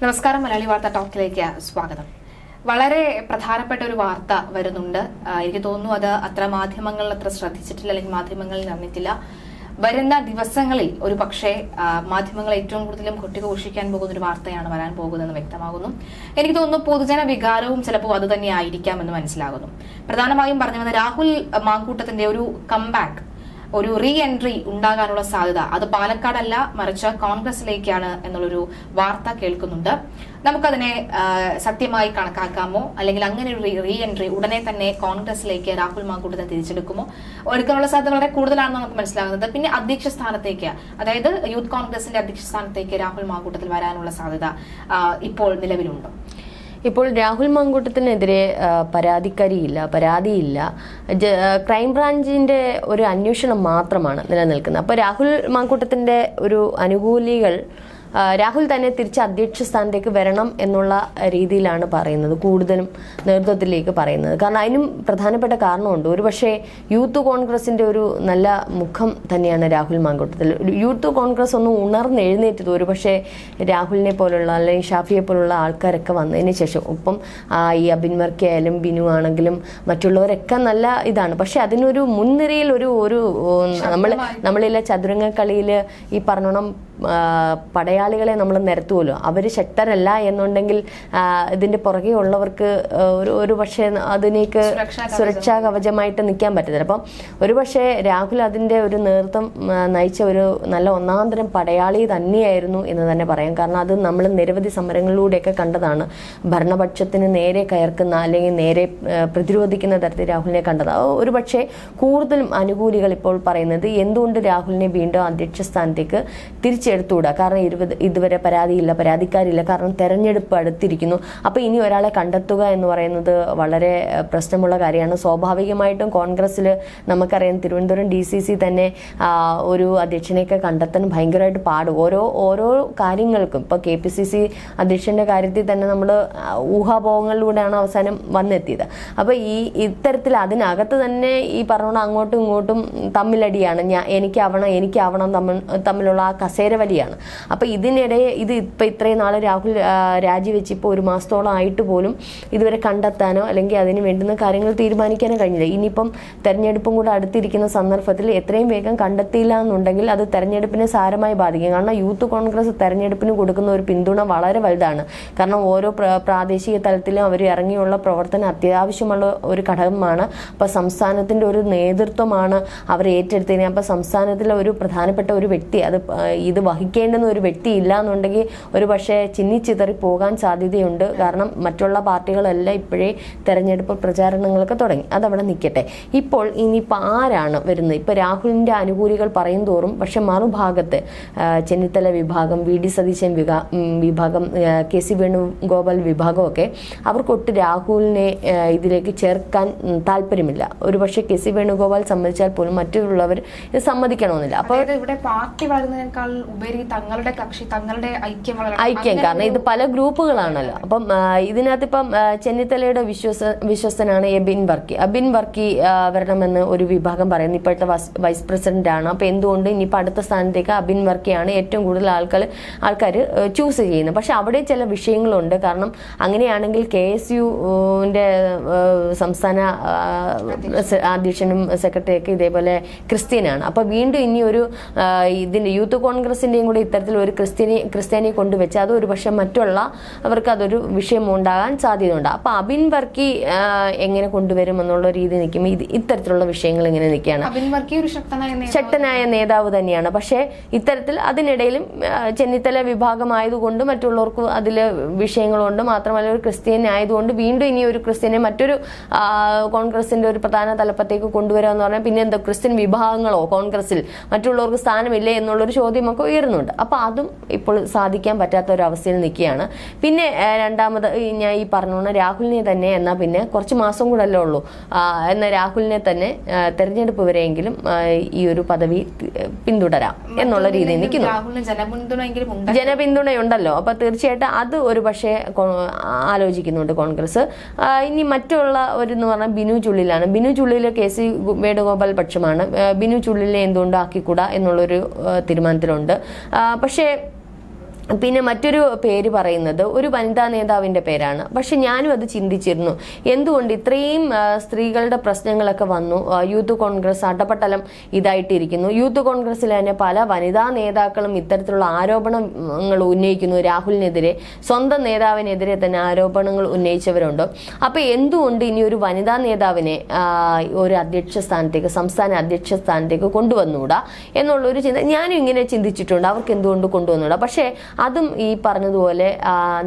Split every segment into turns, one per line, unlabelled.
നമസ്കാരം മലയാളി വാർത്ത ടോക്കിലേക്ക് സ്വാഗതം. വളരെ പ്രധാനപ്പെട്ട ഒരു വാർത്ത വരുന്നുണ്ട്. എനിക്ക് തോന്നുന്നു അത് അത്ര മാധ്യമങ്ങളിൽ അത്ര ശ്രദ്ധിച്ചിട്ടില്ല അല്ലെങ്കിൽ മാധ്യമങ്ങളിൽ അറിഞ്ഞിട്ടില്ല വരുന്ന ദിവസങ്ങളിൽ ഒരു പക്ഷേ മാധ്യമങ്ങൾ ഏറ്റവും കൂടുതലും കൊട്ടിഘോഷിക്കാൻ പോകുന്ന ഒരു വാർത്തയാണ് വരാൻ പോകുന്നതെന്ന് വ്യക്തമാകുന്നു. എനിക്ക് തോന്നുന്നു പൊതുജന വികാരവും ചിലപ്പോൾ അത് തന്നെ ആയിരിക്കാം എന്ന് മനസ്സിലാകുന്നു. പ്രധാനമായും പറഞ്ഞു വന്ന രാഹുൽ മാങ്കൂട്ടത്തിന്റെ ഒരു കംബാക്ക് ഒരു റീ എൻട്രി ഉണ്ടാകാനുള്ള സാധ്യത. അത് പാലക്കാടല്ല മറിച്ച് കോൺഗ്രസിലേക്കാണ് എന്നുള്ളൊരു വാർത്ത കേൾക്കുന്നുണ്ട്. നമുക്കതിനെ സത്യമായി കണക്കാക്കാമോ? അല്ലെങ്കിൽ അങ്ങനെ ഒരു റീ എൻട്രി ഉടനെ തന്നെ കോൺഗ്രസിലേക്ക് രാഹുൽ മാങ്കൂട്ടത്തെ തിരിച്ചെടുക്കുമോ? എടുക്കാനുള്ള സാധ്യത വളരെ കൂടുതലാണെന്ന് നമുക്ക് മനസ്സിലാകുന്നത്. പിന്നെ അധ്യക്ഷ സ്ഥാനത്തേക്ക് അതായത് യൂത്ത് കോൺഗ്രസിന്റെ അധ്യക്ഷ സ്ഥാനത്തേക്ക് രാഹുൽ മാങ്കൂട്ടത്തിൽ വരാനുള്ള സാധ്യത ഇപ്പോൾ നിലവിലുണ്ടോ.
ഇപ്പോൾ രാഹുൽ മാങ്കൂട്ടത്തിനെതിരെ പരാതിക്കാരിയില്ല പരാതിയില്ല. ക്രൈംബ്രാഞ്ചിന്റെ ഒരു അന്വേഷണം മാത്രമാണ് നിലനിൽക്കുന്നത്. അപ്പോൾ രാഹുൽ മാങ്കൂട്ടത്തിന്റെ ഒരു അനുകൂലികൾ രാഹുൽ തന്നെ തിരിച്ച് അധ്യക്ഷ സ്ഥാനത്തേക്ക് വരണം എന്നുള്ള രീതിയിലാണ് പറയുന്നത് കൂടുതലും നേതൃത്വത്തിലേക്ക് പറയുന്നത്. കാരണം അതിനും പ്രധാനപ്പെട്ട കാരണമുണ്ട്. ഒരുപക്ഷെ യൂത്ത് കോൺഗ്രസിന്റെ ഒരു നല്ല മുഖം തന്നെയാണ് രാഹുൽ മാങ്കൂട്ടത്തിൽ. യൂത്ത് കോൺഗ്രസ് ഒന്ന് ഉണർന്നെഴുന്നേറ്റത് ഒരുപക്ഷെ രാഹുലിനെ പോലുള്ള അല്ലെങ്കിൽ ഷാഫിയെ പോലുള്ള ആൾക്കാരൊക്കെ വന്നതിന് ശേഷം ഒപ്പം ഈ അബിൻ വർക്കി ആയാലും ബിനു ആണെങ്കിലും മറ്റുള്ളവരൊക്കെ നല്ല ഇതാണ്. പക്ഷെ അതിനൊരു മുൻനിരയിൽ ഒരു ഒരു നമ്മൾ നമ്മളിലെ ചതുരംഗ കളിയിൽ ഈ പറഞ്ഞോണം പടയാളികളെ നമ്മൾ നിരത്തുമല്ലോ അവർ ശക്തരല്ല എന്നുണ്ടെങ്കിൽ ഇതിന്റെ ഇതിന്റെ പുറകെ ഉള്ളവർക്ക് ഒരു ഒരു പക്ഷേ അതിനേക്ക്
സുരക്ഷാ
കവചമായിട്ട് നിൽക്കാൻ പറ്റത്തില്ല. അപ്പം ഒരു പക്ഷേ രാഹുൽ അതിന്റെ ഒരു നേതൃത്വം നയിച്ച ഒരു നല്ല ഒന്നാന്തരം പടയാളി തന്നെയായിരുന്നു എന്ന് തന്നെ പറയാം. കാരണം അത് നമ്മൾ നിരവധി സമരങ്ങളിലൂടെയൊക്കെ കണ്ടതാണ്. ഭരണപക്ഷത്തിന് നേരെ കയർക്കുന്ന അല്ലെങ്കിൽ നേരെ പ്രതിരോധിക്കുന്ന തരത്തിൽ രാഹുലിനെ കണ്ടത്. ഒരു പക്ഷേ കൂടുതലും അനുകൂലികൾ ഇപ്പോൾ പറയുന്നത് എന്തുകൊണ്ട് രാഹുലിനെ വീണ്ടും അധ്യക്ഷ സ്ഥാനത്തേക്ക് തിരിച്ചെടുത്തുകൂടാ കാരണം ഇരുപത് ഇതുവരെ പരാതിയില്ല പരാതിക്കാരില്ല. കാരണം തെരഞ്ഞെടുപ്പ് അടുത്തിരിക്കുന്നു. അപ്പോൾ ഇനി ഒരാളെ കണ്ടെത്തുക എന്ന് പറയുന്നത് വളരെ പ്രശ്നമുള്ള കാര്യമാണ്. സ്വാഭാവികമായിട്ടും കോൺഗ്രസ്സിൽ നമുക്കറിയാം തിരുവനന്തപുരം ഡി സി സി തന്നെ ഒരു അധ്യക്ഷനെയൊക്കെ കണ്ടെത്താൻ ഭയങ്കരമായിട്ട് പാടും. ഓരോ ഓരോ കാര്യങ്ങൾക്കും. ഇപ്പോൾ കെ പി സി സി അധ്യക്ഷന്റെ കാര്യത്തിൽ തന്നെ നമ്മൾ ഊഹാഭോഗങ്ങളിലൂടെയാണ് അവസാനം വന്നെത്തിയത്. അപ്പോൾ ഈ ഇത്തരത്തിൽ അതിനകത്ത് തന്നെ ഈ പറഞ്ഞോണം അങ്ങോട്ടും ഇങ്ങോട്ടും തമ്മിലടിയാണ്. ഞാൻ എനിക്കാവണം എനിക്കാവണം തമ്മിൽ തമ്മിലുള്ള ആ കസേര വലിയാണ് അപ്പോൾ ഇതിനിടെ ഇത് ഇപ്പം ഇത്രയും നാൾ രാഹുൽ രാജിവെച്ച് ഇപ്പോൾ ഒരു മാസത്തോളം ആയിട്ട് പോലും ഇതുവരെ കണ്ടെത്താനോ അല്ലെങ്കിൽ അതിന് വേണ്ടുന്ന കാര്യങ്ങൾ തീരുമാനിക്കാനോ കഴിഞ്ഞില്ല. ഇനിയിപ്പം തെരഞ്ഞെടുപ്പും കൂടെ അടുത്തിരിക്കുന്ന സന്ദർഭത്തിൽ എത്രയും വേഗം കണ്ടെത്തിയില്ല എന്നുണ്ടെങ്കിൽ അത് തെരഞ്ഞെടുപ്പിനെ സാരമായി ബാധിക്കും. കാരണം യൂത്ത് കോൺഗ്രസ് തെരഞ്ഞെടുപ്പിന് കൊടുക്കുന്ന ഒരു പിന്തുണ വളരെ വലുതാണ്. കാരണം ഓരോ പ്രാദേശിക തലത്തിലും അവർ ഇറങ്ങിയുള്ള പ്രവർത്തനം അത്യാവശ്യമുള്ള ഒരു ഘടകമാണ്. അപ്പോൾ സംസ്ഥാനത്തിന്റെ ഒരു നേതൃത്വമാണ് അവർ ഏറ്റെടുത്തതിന് അപ്പോൾ സംസ്ഥാനത്തിലെ ഒരു പ്രധാനപ്പെട്ട ഒരു വ്യക്തി അത് ഇത് വഹിക്കേണ്ടുന്ന ഒരു വ്യക്തി ഇല്ല എന്നുണ്ടെങ്കിൽ ഒരു പക്ഷേ ചിന്നിച്ചിതറി പോകാൻ സാധ്യതയുണ്ട്. കാരണം മറ്റുള്ള പാർട്ടികളെല്ലാം ഇപ്പോഴേ തെരഞ്ഞെടുപ്പ് പ്രചാരണങ്ങളൊക്കെ തുടങ്ങി. അതവിടെ നിൽക്കട്ടെ. ഇപ്പോൾ ഇനിയിപ്പോൾ ആരാണ് വരുന്നത്? ഇപ്പോൾ രാഹുലിന്റെ അനുകൂലികൾ പറയും തോറും പക്ഷെ മറുഭാഗത്ത് ചെന്നിത്തല വിഭാഗം വി ഡി സതീശൻ വിഭാ വിഭാഗം കെ സി വേണുഗോപാൽ വിഭാഗമൊക്കെ അവർക്കൊട്ട് രാഹുലിനെ ഇതിലേക്ക് ചേർക്കാൻ താല്പര്യമില്ല. ഒരുപക്ഷെ കെ സി വേണുഗോപാൽ സമ്മതിച്ചാൽ പോലും മറ്റുള്ളവർ ഇത് സമ്മതിക്കണമെന്നില്ല. അപ്പോൾ
ഇവിടെ പാർട്ടി വളരുന്നതിനേക്കാൾ ഉപരി തങ്ങളുടെ കക്ഷി തങ്ങളുടെ ഐക്യം
ഐക്യം. കാരണം ഇത് പല ഗ്രൂപ്പുകളാണല്ലോ. അപ്പം ഇതിനകത്ത് ഇപ്പം ചെന്നിത്തലയുടെ വിശ്വസ വിശ്വസ്തനാണ് എബിൻ വർക്കി. അബിൻ വർക്കി വരണമെന്ന് ഒരു വിഭാഗം പറയുന്നു. ഇപ്പോഴത്തെ വൈസ് പ്രസിഡന്റ് ആണ് അപ്പൊ എന്തുകൊണ്ട് ഇനിയിപ്പോൾ അടുത്ത സ്ഥാനത്തേക്ക് അബിൻ വർക്കിയാണ് ഏറ്റവും കൂടുതൽ ആൾക്കാർ ആൾക്കാർ ചൂസ് ചെയ്യുന്നത്? പക്ഷെ അവിടെ ചില വിഷയങ്ങളുണ്ട്. കാരണം അങ്ങനെയാണെങ്കിൽ കെ എസ് യുവിന്റെ സംസ്ഥാന അധ്യക്ഷനും സെക്രട്ടറിയൊക്കെ ഇതേപോലെ ക്രിസ്ത്യനാണ്. അപ്പൊ വീണ്ടും ഇനി ഒരു ഇതിന്റെ ഇതിന്റെ യൂത്ത് കോൺഗ്രസിന്റെയും കൂടി ഇത്തരത്തിൽ ഒരു ക്രിസ്ത്യനെ ക്രിസ്ത്യാനിയെ കൊണ്ടുവച്ച് അത് ഒരു പക്ഷേ മറ്റുള്ള അവർക്ക് അതൊരു വിഷയം ഉണ്ടാകാൻ സാധ്യതയുണ്ട്. അപ്പോൾ അബിൻ വർക്കി എങ്ങനെ കൊണ്ടുവരും എന്നുള്ള രീതി നിൽക്കുമ്പോൾ ഇത് ഇത്തരത്തിലുള്ള വിഷയങ്ങൾ ഇങ്ങനെ നിൽക്കുകയാണ്.
അബിൻ വർക്കി ഒരു ശക്തനായ നേതാവ്.
ശക്തനായ നേതാവ് തന്നെയാണ്. പക്ഷേ ഇത്തരത്തിൽ അതിനിടയിലും ചെന്നിത്തല വിഭാഗമായതുകൊണ്ട് മറ്റുള്ളവർക്ക് അതിൽ വിഷയങ്ങളുണ്ട്. മാത്രമല്ല ഒരു ക്രിസ്ത്യൻ ആയതുകൊണ്ട് വീണ്ടും ഇനി ഒരു ക്രിസ്ത്യനെ മറ്റൊരു കോൺഗ്രസിന്റെ ഒരു പ്രധാന തലപ്പത്തേക്ക് കൊണ്ടുവരിക എന്ന് പറഞ്ഞാൽ പിന്നെ എന്താ ക്രിസ്ത്യൻ വിഭാഗങ്ങളോ കോൺഗ്രസിൽ മറ്റുള്ളവർക്ക് സ്ഥാനമില്ലേ എന്നുള്ളൊരു ചോദ്യമൊക്കെ ഉയരുന്നുണ്ട്. അപ്പോൾ അതും ഇപ്പോൾ സാധിക്കാൻ പറ്റാത്ത ഒരു അവസ്ഥയിൽ നിൽക്കുകയാണ്. പിന്നെ രണ്ടാമത് ഞാൻ ഈ പറഞ്ഞോണം രാഹുലിനെ തന്നെ എന്നാൽ പിന്നെ കുറച്ച് മാസം കൂടെ അല്ലേ ഉള്ളൂ എന്നാൽ രാഹുലിനെ തന്നെ തെരഞ്ഞെടുപ്പ് വരെയെങ്കിലും ഈ ഒരു പദവി പിന്തുടരാം എന്നുള്ള രീതിയിൽ നിൽക്കുന്നു. ജനപിന്തുണയുണ്ടല്ലോ. അപ്പൊ തീർച്ചയായിട്ടും അത് ഒരു പക്ഷേ ആലോചിക്കുന്നുണ്ട് കോൺഗ്രസ്. ഇനി മറ്റുള്ള ഒരു എന്ന് പറഞ്ഞാൽ ബിനു ചുള്ളിലാണ്. ബിനു ചുള്ളിൽ കെ സി വേണുഗോപാൽ പക്ഷമാണ്. ബിനു ചുള്ളിലെ എന്തുകൊണ്ട് ആക്കിക്കൂടാ എന്നുള്ളൊരു തീരുമാനത്തിലുണ്ട്. പക്ഷേ പിന്നെ മറ്റൊരു പേര് പറയുന്നത് ഒരു വനിതാ നേതാവിന്റെ പേരാണ്. പക്ഷെ ഞാനും അത് ചിന്തിച്ചിരുന്നു. എന്തുകൊണ്ട് ഇത്രയും സ്ത്രീകളുടെ പ്രശ്നങ്ങളൊക്കെ വന്നു? യൂത്ത് കോൺഗ്രസ് അടപട്ടലം ഇതായിട്ടിരിക്കുന്നു. യൂത്ത് കോൺഗ്രസ്സിൽ തന്നെ പല വനിതാ നേതാക്കളും ഇത്തരത്തിലുള്ള ആരോപണങ്ങൾ ഉന്നയിക്കുന്നു. രാഹുലിനെതിരെ സ്വന്തം നേതാവിനെതിരെ തന്നെ ആരോപണങ്ങൾ ഉന്നയിച്ചവരുണ്ട്. അപ്പോൾ എന്തുകൊണ്ട് ഇനി ഒരു വനിതാ നേതാവിനെ ഒരു അധ്യക്ഷ സ്ഥാനത്തേക്ക് സംസ്ഥാന അധ്യക്ഷ സ്ഥാനത്തേക്ക് കൊണ്ടുവന്നുകൂടാ? എന്നുള്ളൊരു ചിന്ത ഞാനും ഇങ്ങനെ ചിന്തിച്ചിട്ടുണ്ട്. അവർക്ക് എന്തുകൊണ്ട് കൊണ്ടുവന്നുകൂടാ? പക്ഷേ അതും ഈ പറഞ്ഞതുപോലെ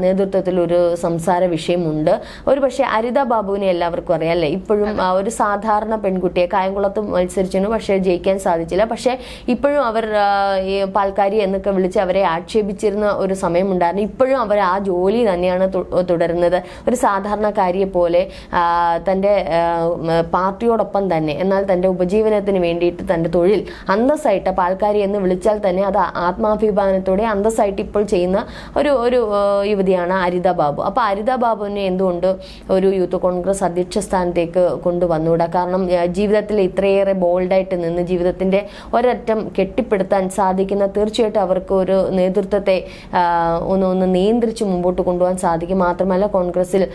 നേതൃത്വത്തിൽ ഒരു സംസാര വിഷയമുണ്ട്. ഒരു പക്ഷേ അരിത ബാബുവിനെ എല്ലാവർക്കും അറിയാം അല്ലേ? ഇപ്പോഴും ഒരു സാധാരണ പെൺകുട്ടിയെ കായംകുളത്ത് മത്സരിച്ചിരുന്നു പക്ഷേ ജയിക്കാൻ സാധിച്ചില്ല. പക്ഷേ ഇപ്പോഴും അവർ പാൽക്കാരി എന്നൊക്കെ വിളിച്ച് അവരെ ആക്ഷേപിച്ചിരുന്ന ഒരു സമയമുണ്ടായിരുന്നു. ഇപ്പോഴും അവർ ആ ജോലി തന്നെയാണ് തുടരുന്നത്. ഒരു സാധാരണക്കാരിയെ പോലെ തന്റെ പാർട്ടിയോടൊപ്പം തന്നെ എന്നാൽ തന്റെ ഉപജീവനത്തിന് വേണ്ടിയിട്ട് തന്റെ തൊഴിൽ അന്തസ്സായിട്ട് പാൽക്കാരി എന്ന് വിളിച്ചാൽ തന്നെ അത് ആത്മാഭിമാനത്തോടെ അന്തസ്സായിട്ട് ഇപ്പോൾ ചെയ്യുന്ന ഒരു ഒരു യുവതിയാണ് അരിത ബാബു. അപ്പോൾ അരിത ബാബുവിനെ എന്തുകൊണ്ട് ഒരു യൂത്ത് കോൺഗ്രസ് അധ്യക്ഷ സ്ഥാനത്തേക്ക് കൊണ്ടുവന്നുകൂടാ കാരണം ജീവിതത്തിൽ ഇത്രയേറെ ബോൾഡായിട്ട് നിന്ന് ജീവിതത്തിന്റെ ഒരറ്റം കെട്ടിപ്പടുത്താൻ സാധിക്കുന്ന തീർച്ചയായിട്ടും അവർക്ക് ഒരു നേതൃത്വത്തെ ഒന്ന് ഒന്ന് നിയന്ത്രിച്ച് മുമ്പോട്ട് കൊണ്ടുപോകാൻ സാധിക്കും. മാത്രമല്ല കോൺഗ്രസിൽ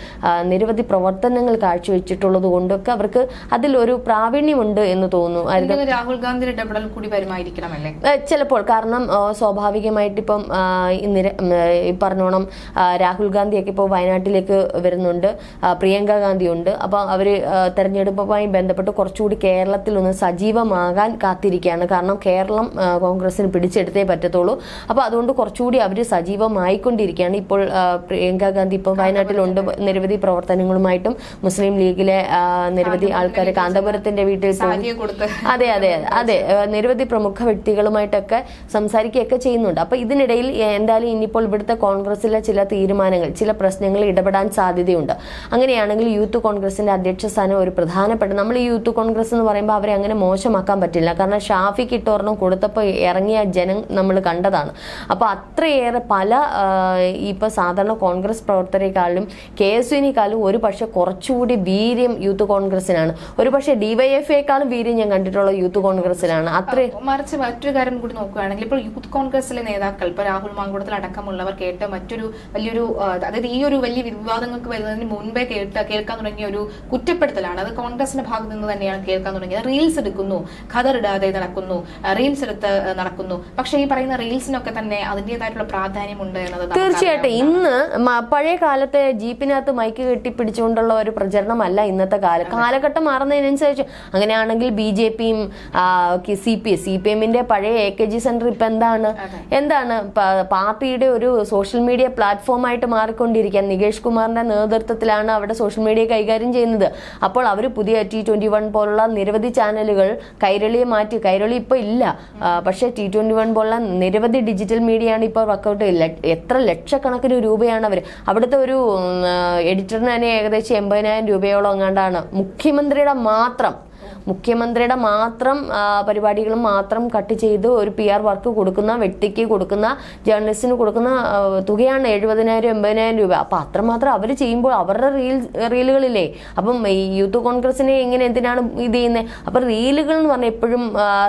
നിരവധി പ്രവർത്തനങ്ങൾ കാഴ്ചവെച്ചിട്ടുള്ളത് കൊണ്ടൊക്കെ അവർക്ക് അതിലൊരു പ്രാവീണ്യമുണ്ട് എന്ന് തോന്നുന്നു.
രാഹുൽ ഗാന്ധിയുടെ ഇടപെടൽ കൂടി വരുമായിരിക്കണമല്ലേ?
ചിലപ്പോൾ. കാരണം സ്വാഭാവികമായിട്ട് ഇപ്പം ആഹ് ഈ പറഞ്ഞോണം രാഹുൽ ഗാന്ധിയൊക്കെ ഇപ്പോൾ വയനാട്ടിലേക്ക് വരുന്നുണ്ട്. പ്രിയങ്ക ഗാന്ധി ഉണ്ട് അപ്പോൾ അവർ തെരഞ്ഞെടുപ്പുമായി ബന്ധപ്പെട്ട് കുറച്ചുകൂടി കേരളത്തിൽ ഒന്ന് സജീവമാകാൻ കാത്തിരിക്കുകയാണ്. കാരണം കേരളം കോൺഗ്രസിന് പിടിച്ചെടുത്തേ പറ്റത്തുള്ളൂ. അപ്പോൾ അതുകൊണ്ട് കുറച്ചുകൂടി അവർ സജീവമായിക്കൊണ്ടിരിക്കുകയാണ്. ഇപ്പോൾ പ്രിയങ്ക ഗാന്ധി ഇപ്പോൾ വയനാട്ടിലുണ്ട്. നിരവധി പ്രവർത്തനങ്ങളുമായിട്ടും മുസ്ലിം ലീഗിലെ നിരവധി ആൾക്കാർ കാന്തപുരത്തിന്റെ വീട്ടിൽ അതെ അതെ അതെ. നിരവധി പ്രമുഖ വ്യക്തികളുമായിട്ടൊക്കെ സംസാരിക്കുകയൊക്കെ ചെയ്യുന്നുണ്ട്. അപ്പൊ ഇതിനിടയിൽ എന്തായാലും ഇനിയിപ്പോൾ ഇവിടുത്തെ കോൺഗ്രസിലെ ചില തീരുമാനങ്ങൾ ചില പ്രശ്നങ്ങളിൽ ഇടപെടാൻ സാധ്യതയുണ്ട്. അങ്ങനെയാണെങ്കിൽ യൂത്ത് കോൺഗ്രസിന്റെ അധ്യക്ഷ സ്ഥാനം ഒരു പ്രധാനപ്പെട്ട നമ്മൾ ഈ യൂത്ത് കോൺഗ്രസ് എന്ന് പറയുമ്പോൾ അവരെ അങ്ങനെ മോശമാക്കാൻ പറ്റില്ല. കാരണം ഷാഫി കിട്ടോറിനും കൊടുത്തപ്പോൾ ഇറങ്ങിയ ജനം നമ്മൾ കണ്ടതാണ്. അപ്പോൾ അത്രയേറെ പല ഇപ്പോൾ ഇപ്പൊ സാധാരണ കോൺഗ്രസ് പ്രവർത്തകരെക്കാളും കെ എസ് യുവിനേക്കാളും ഒരു പക്ഷെ കുറച്ചുകൂടി വീര്യം യൂത്ത് കോൺഗ്രസിനാണ്. ഒരു പക്ഷേ ഡിവൈഎഫ്ഐക്കാളും വീര്യം ഞാൻ കണ്ടിട്ടുള്ളത് യൂത്ത് കോൺഗ്രസിലാണ്. അത്രയും
മറിച്ച് മറ്റൊരു കാര്യം കൂടി നോക്കുകയാണെങ്കിൽ ഇപ്പോൾ യൂത്ത് കോൺഗ്രസിലെ നേതാക്കൾ ഇപ്പോൾ രാഹുൽ മാങ്കുളത്തിൽ അടക്കമുള്ളവർ കേട്ട മറ്റൊരു വലിയൊരു അതായത് ഈ ഒരു വലിയ വിവാദങ്ങൾക്ക് വരുന്നതിന് മുൻപേ കേട്ട കേൾക്കാൻ തുടങ്ങിയ ഒരു കുറ്റപ്പെടുത്തലാണ്. അത് കോൺഗ്രസിന്റെ ഭാഗത്ത് നിന്ന് തന്നെയാണ് കേൾക്കാൻ തുടങ്ങിയത്. റീൽസ് എടുക്കുന്നു ഖദർ ഇടാതെ നടക്കുന്നു റീൽസ് എടുത്ത് നടക്കുന്നു. പക്ഷേ ഈ പറയുന്ന റീൽസിനൊക്കെ തന്നെ അതിന്റെതായിട്ടുള്ള പ്രാധാന്യമുണ്ട് എന്നത്
തീർച്ചയായിട്ടും. ഇന്ന് പഴയ കാലത്തെ ജീപ്പിനകത്ത് മൈക്ക് കെട്ടിപ്പിടിച്ചുകൊണ്ടുള്ള ഒരു പ്രചരണമല്ല ഇന്നത്തെ കാലം കാലഘട്ടം മാറുന്നതിനനുസരിച്ച്. അങ്ങനെയാണെങ്കിൽ ബി ജെ പിയും സി പി സി പി എമ്മിന്റെ പഴയ എ കെ ജി സെന്റർ ഇപ്പൊ എന്താണ് എന്താണ് പാർട്ടിയുടെ ഒരു സോഷ്യൽ മീഡിയ പ്ലാറ്റ്ഫോമായിട്ട് മാറിക്കൊണ്ടിരിക്കുകയാണ്. നികേഷ് കുമാറിന്റെ നേതൃത്വത്തിലാണ് അവിടെ സോഷ്യൽ മീഡിയ കൈകാര്യം ചെയ്യുന്നത്. അപ്പോൾ അവർ പുതിയ ടി ട്വന്റി വൺ പോലുള്ള നിരവധി ചാനലുകൾ കൈരളിയെ മാറ്റി. കൈരളി ഇപ്പോൾ ഇല്ല. പക്ഷേ ടി ട്വന്റി വൺ പോലുള്ള നിരവധി ഡിജിറ്റൽ മീഡിയയാണ് ഇപ്പോൾ വർക്കൗട്ട് എത്ര ലക്ഷക്കണക്കിന് രൂപയാണ് അവർ അവിടുത്തെ ഒരു എഡിറ്ററിന് തന്നെ ഏകദേശം എൺപതിനായിരം രൂപയോളം എങ്ങാണ്ടാണ്. മുഖ്യമന്ത്രിയുടെ മാത്രം മുഖ്യമന്ത്രിയുടെ മാത്രം പരിപാടികൾ മാത്രം കട്ട് ചെയ്ത് ഒരു പി ആർ വർക്ക് കൊടുക്കുന്ന വ്യക്തിക്ക് കൊടുക്കുന്ന ജേർണലിസ്റ്റിന് കൊടുക്കുന്ന തുകയാണ് എഴുപതിനായിരം എൺപതിനായിരം രൂപ. അപ്പം അത്രമാത്രം അവർ ചെയ്യുമ്പോൾ അവരുടെ റീൽ റീലുകളില്ലേ അപ്പം ഈ യൂത്ത് കോൺഗ്രസിനെ എങ്ങനെ എന്തിനാണ് ഇത് ചെയ്യുന്നത് അപ്പം റീലുകൾ എന്ന് പറഞ്ഞാൽ എപ്പോഴും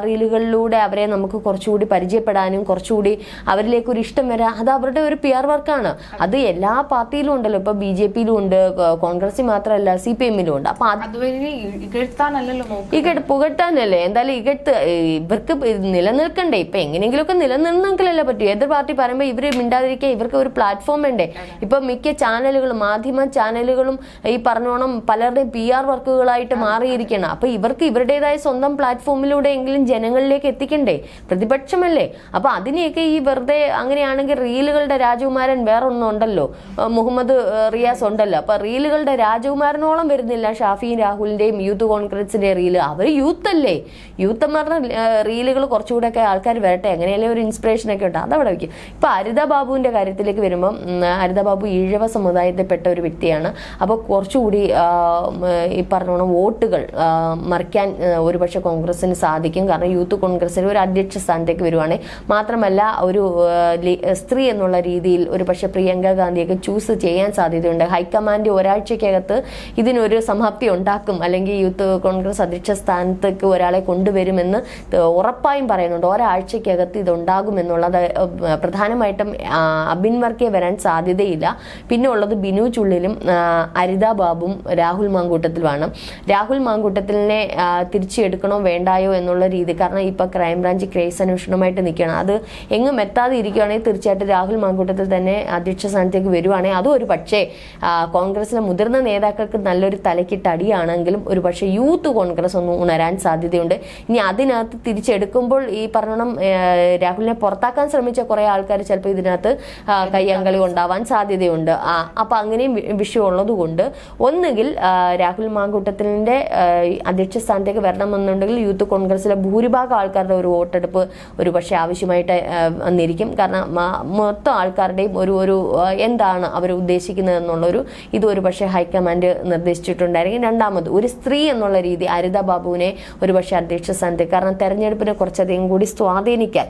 റീലുകളിലൂടെ അവരെ നമുക്ക് കുറച്ചുകൂടി പരിചയപ്പെടാനും കുറച്ചുകൂടി അവരിലേക്ക് ഒരു ഇഷ്ടം വരാൻ അത് അവരുടെ ഒരു പി ആർ വർക്കാണ് അത് എല്ലാ പാർട്ടിയിലും ഉണ്ടല്ലോ. ഇപ്പൊ ബി ജെ പിയിലും ഉണ്ട് കോൺഗ്രസിൽ മാത്രമല്ല സി പി എമ്മിലും ഉണ്ട്. അപ്പൊ
അതുവരെ
ഇകട്ട് പുകട്ടാനല്ലേ? എന്തായാലും ഇകട്ട് ഇവർക്ക് നിലനിൽക്കണ്ടേ? ഇപ്പൊ എങ്ങനെയെങ്കിലുമൊക്കെ നിലനിന്നെങ്കിലല്ല പറ്റൂ. ഏത് പാർട്ടി പറയുമ്പോൾ ഇവർ മിണ്ടാതിരിക്കാൻ ഇവർക്ക് ഒരു പ്ലാറ്റ്ഫോം വേണ്ടേ ഇപ്പൊ മിക്ക ചാനലുകളും മാധ്യമ ചാനലുകളും ഈ പറഞ്ഞോണം പലരുടെയും പി ആർ വർക്കുകളായിട്ട് മാറിയിരിക്കണം അപ്പൊ ഇവർക്ക് ഇവരുടേതായ സ്വന്തം പ്ലാറ്റ്ഫോമിലൂടെ എങ്കിലും ജനങ്ങളിലേക്ക് എത്തിക്കണ്ടേ? പ്രതിപക്ഷമല്ലേ? അപ്പൊ അതിനെയൊക്കെ ഈ വെറുതെ അങ്ങനെയാണെങ്കിൽ റീലുകളുടെ രാജകുമാരൻ വേറെ ഒന്നുണ്ടല്ലോ മുഹമ്മദ് റിയാസ് ഉണ്ടല്ലോ. അപ്പൊ റീലുകളുടെ രാജകുമാരനോളം വരുന്നില്ല ഷാഫിയും രാഹുലിന്റെയും യൂത്ത് കോൺഗ്രസിന്റെ റീൽ. അവർ യൂത്ത് അല്ലേ യൂത്ത് എന്ന് പറഞ്ഞാൽ റീലുകൾ കുറച്ചുകൂടെ ഒക്കെ ആൾക്കാർ വരട്ടെ. എങ്ങനെയല്ലേ ഒരു ഇൻസ്പിറേഷൻ ഒക്കെ ഉണ്ട്. അതവിടെ വയ്ക്കും ഇപ്പൊ ഹരിത ബാബുവിന്റെ കാര്യത്തിലേക്ക് വരുമ്പം അരിത ബാബു ഈഴവ സമുദായത്തിൽപ്പെട്ട ഒരു വ്യക്തിയാണ്. അപ്പോൾ കുറച്ചുകൂടി ഈ പറഞ്ഞോണം വോട്ടുകൾ മറിക്കാൻ ഒരുപക്ഷെ കോൺഗ്രസിന് സാധിക്കും. കാരണം യൂത്ത് കോൺഗ്രസിൽ ഒരു അധ്യക്ഷ സ്ഥാനത്തേക്ക് വരുവാണെങ്കിൽ മാത്രമല്ല ഒരു സ്ത്രീ എന്നുള്ള രീതിയിൽ ഒരു പക്ഷേ പ്രിയങ്ക ഗാന്ധിയൊക്കെ ചൂസ് ചെയ്യാൻ സാധ്യതയുണ്ട്. ഹൈക്കമാൻഡ് ഒരാഴ്ചക്കകത്ത് ഇതിനൊരു സമാപ്തി ഉണ്ടാക്കും. അല്ലെങ്കിൽ യൂത്ത് കോൺഗ്രസ് അധ്യക്ഷ സ്ഥാനത്തേക്ക് ഒരാളെ കൊണ്ടുവരുമെന്ന് ഉറപ്പായും പറയുന്നുണ്ട്. ഒരാഴ്ചക്കകത്ത് ഇതുണ്ടാകുമെന്നുള്ളത് പ്രധാനമായിട്ടും അബിൻ വർക്കെ വരാൻ സാധ്യതയില്ല. പിന്നെ ഉള്ളത് ബിനു ചുള്ളിലും അരിത ബാബും രാഹുൽ മാങ്കൂട്ടത്തിലുമാണ്. രാഹുൽ മാങ്കൂട്ടത്തിലിനെ തിരിച്ചെടുക്കണോ വേണ്ടായോ എന്നുള്ള രീതി കാരണം ഇപ്പൊ ക്രൈംബ്രാഞ്ച് കേസ് അന്വേഷണമായിട്ട് നിൽക്കുകയാണ്. അത് എങ്ങും എത്താതെ ഇരിക്കുകയാണെങ്കിൽ തീർച്ചയായിട്ടും രാഹുൽ മാങ്കൂട്ടത്തിൽ തന്നെ അധ്യക്ഷ സ്ഥാനത്തേക്ക് വരുവാണെങ്കിൽ അതും ഒരു പക്ഷേ കോൺഗ്രസിലെ മുതിർന്ന നേതാക്കൾക്ക് നല്ലൊരു തലക്കിട്ട് അടിയാണെങ്കിലും ഒരു പക്ഷേ യൂത്ത് കോൺഗ്രസ് ഒന്ന് ഉണരാൻ സാധ്യതയുണ്ട്. ഇനി അതിനകത്ത് തിരിച്ചെടുക്കുമ്പോൾ ഈ പറഞ്ഞോണം ഏഹ്, രാഹുലിനെ പുറത്താക്കാൻ ശ്രമിച്ച കുറെ ആൾക്കാർ ചിലപ്പോൾ ഇതിനകത്ത് കയ്യങ്കളി ഉണ്ടാവാൻ സാധ്യതയുണ്ട്. ആ, അപ്പൊ അങ്ങനെയും വിഷയം ഉള്ളതുകൊണ്ട് ഒന്നുകിൽ രാഹുൽ മാങ്കൂട്ടത്തിലിന്റെ അധ്യക്ഷ സ്ഥാനത്തേക്ക് വരണമെന്നുണ്ടെങ്കിൽ യൂത്ത് കോൺഗ്രസിലെ ഭൂരിഭാഗം ആൾക്കാരുടെ ഒരു വോട്ടെടുപ്പ് ഒരു പക്ഷേ ആവശ്യമായിട്ട് വന്നിരിക്കും. കാരണം മൊത്തം ആൾക്കാരുടെയും ഒരു ഒരു എന്താണ് അവർ ഉദ്ദേശിക്കുന്നത് എന്നുള്ളൊരു ഇത് ഒരു പക്ഷേ ഹൈക്കമാൻഡ് നിർദ്ദേശിച്ചിട്ടുണ്ടായിരിക്കും. രണ്ടാമത് ഒരു സ്ത്രീ എന്നുള്ള രീതി അരിത ബാബുവിനെ ഒരുപക്ഷെ അധ്യക്ഷ സ്ഥാനത്ത് കാരണം തെരഞ്ഞെടുപ്പിനെ കുറച്ചധികം കൂടി സ്വാധീനിക്കാൻ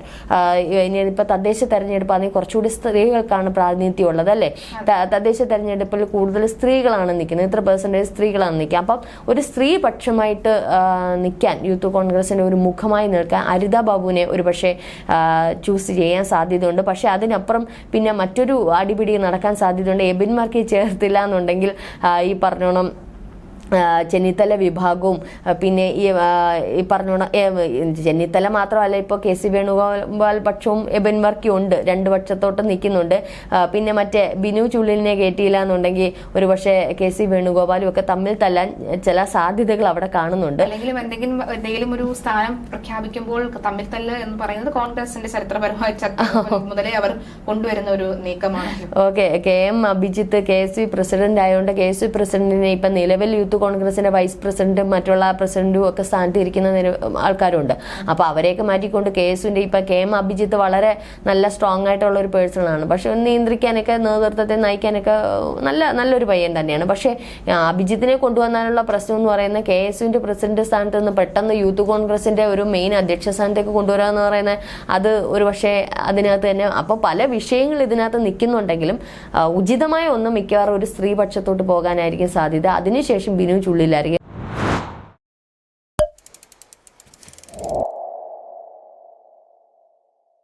ഇനിയിപ്പോൾ തദ്ദേശ തെരഞ്ഞെടുപ്പ് തെരഞ്ഞെടുപ്പാണെങ്കിൽ കുറച്ചുകൂടി സ്ത്രീകൾക്കാണ് പ്രാതിനിധ്യം ഉള്ളത് അല്ലേ തദ്ദേശ തെരഞ്ഞെടുപ്പിൽ കൂടുതൽ സ്ത്രീകളാണ് നിൽക്കുന്നത്. ഇത്ര പെർസെന്റേജ് സ്ത്രീകളാണ് നിൽക്കുക. അപ്പം ഒരു സ്ത്രീ പക്ഷമായിട്ട് നിൽക്കാൻ യൂത്ത് കോൺഗ്രസിന്റെ ഒരു മുഖമായി നിൽക്കാൻ അരിത ബാബുവിനെ ഒരു പക്ഷേ ചൂസ് ചെയ്യാൻ സാധ്യതയുണ്ട്. പക്ഷേ അതിനപ്പുറം പിന്നെ മറ്റൊരു അടിപിടി നടക്കാൻ സാധ്യതയുണ്ട്. എബിൻമാർക്ക് ചേർത്തില്ല എന്നുണ്ടെങ്കിൽ ഈ പറഞ്ഞോണം ചെന്നിത്തല വിഭാഗവും പിന്നെ ഈ ഈ പറഞ്ഞോണം ചെന്നിത്തല മാത്രമല്ല ഇപ്പോൾ കെ സി വേണുഗോപാൽ പക്ഷവും എബൻ വർക്കി ഉണ്ട് രണ്ട് പക്ഷത്തോട്ട് നിൽക്കുന്നുണ്ട്. പിന്നെ മറ്റേ ബിനു ചുള്ളിലിനെ കയറ്റിയില്ല എന്നുണ്ടെങ്കിൽ ഒരു പക്ഷേ കെ സി വേണുഗോപാലും ഒക്കെ തമ്മിൽ തല്ലാൻ ചില സാധ്യതകൾ അവിടെ കാണുന്നുണ്ട്.
അല്ലെങ്കിലും എന്തെങ്കിലും എന്തെങ്കിലും ഒരു സ്ഥാനം പ്രഖ്യാപിക്കുമ്പോൾ തമ്മിൽ തല്ല് എന്ന് പറയുന്നത് കോൺഗ്രസിന്റെ ചരിത്രപരമായ ചരിത്രം മുതലേ അവർ കൊണ്ടുവരുന്ന ഒരു നീക്കമാണ്
okay K M Abhijith K S U president ആയതുകൊണ്ട് കെ എസ് യു പ്രസിഡന്റിനെ ഇപ്പൊ നിലവിൽ യൂത്ത് കോൺഗ്രസിന്റെ വൈസ് പ്രസിഡന്റും മറ്റുള്ള പ്രസിഡന്റും ഒക്കെ സ്ഥാനത്ത് ഇരിക്കുന്ന ആൾക്കാരുണ്ട്. അപ്പൊ അവരെയൊക്കെ മാറ്റിക്കൊണ്ട് കെ എസുവിന്റെ ഇപ്പൊ കെ എം അഭിജിത്ത് വളരെ നല്ല സ്ട്രോങ് ആയിട്ടുള്ള ഒരു പേഴ്സൺ ആണ്. പക്ഷെ ഒന്ന് നിയന്ത്രിക്കാനൊക്കെ നേതൃത്വത്തെ നയിക്കാനൊക്കെ നല്ല നല്ലൊരു പയ്യൻ തന്നെയാണ്. പക്ഷേ അഭിജിത്തിനെ കൊണ്ടുവന്നാലുള്ള പ്രശ്നം എന്ന് പറയുന്ന കെ എസ് പ്രസിഡന്റ് സ്ഥാനത്ത് നിന്ന് പെട്ടെന്ന് യൂത്ത് കോൺഗ്രസിന്റെ ഒരു മെയിൻ അധ്യക്ഷ സ്ഥാനത്തേക്ക് കൊണ്ടുവരിക എന്ന് പറയുന്നത് അത് ഒരു പക്ഷേ അതിനകത്ത് തന്നെ അപ്പോൾ പല വിഷയങ്ങൾ ഇതിനകത്ത് നിൽക്കുന്നുണ്ടെങ്കിലും ഉചിതമായ ഒന്ന് മിക്കവാറും ഒരു സ്ത്രീപക്ഷത്തോട്ട് പോകാനായിരിക്കും സാധ്യത. അതിനുശേഷം ബിനു ചുള്ളിലായിരിക്കും.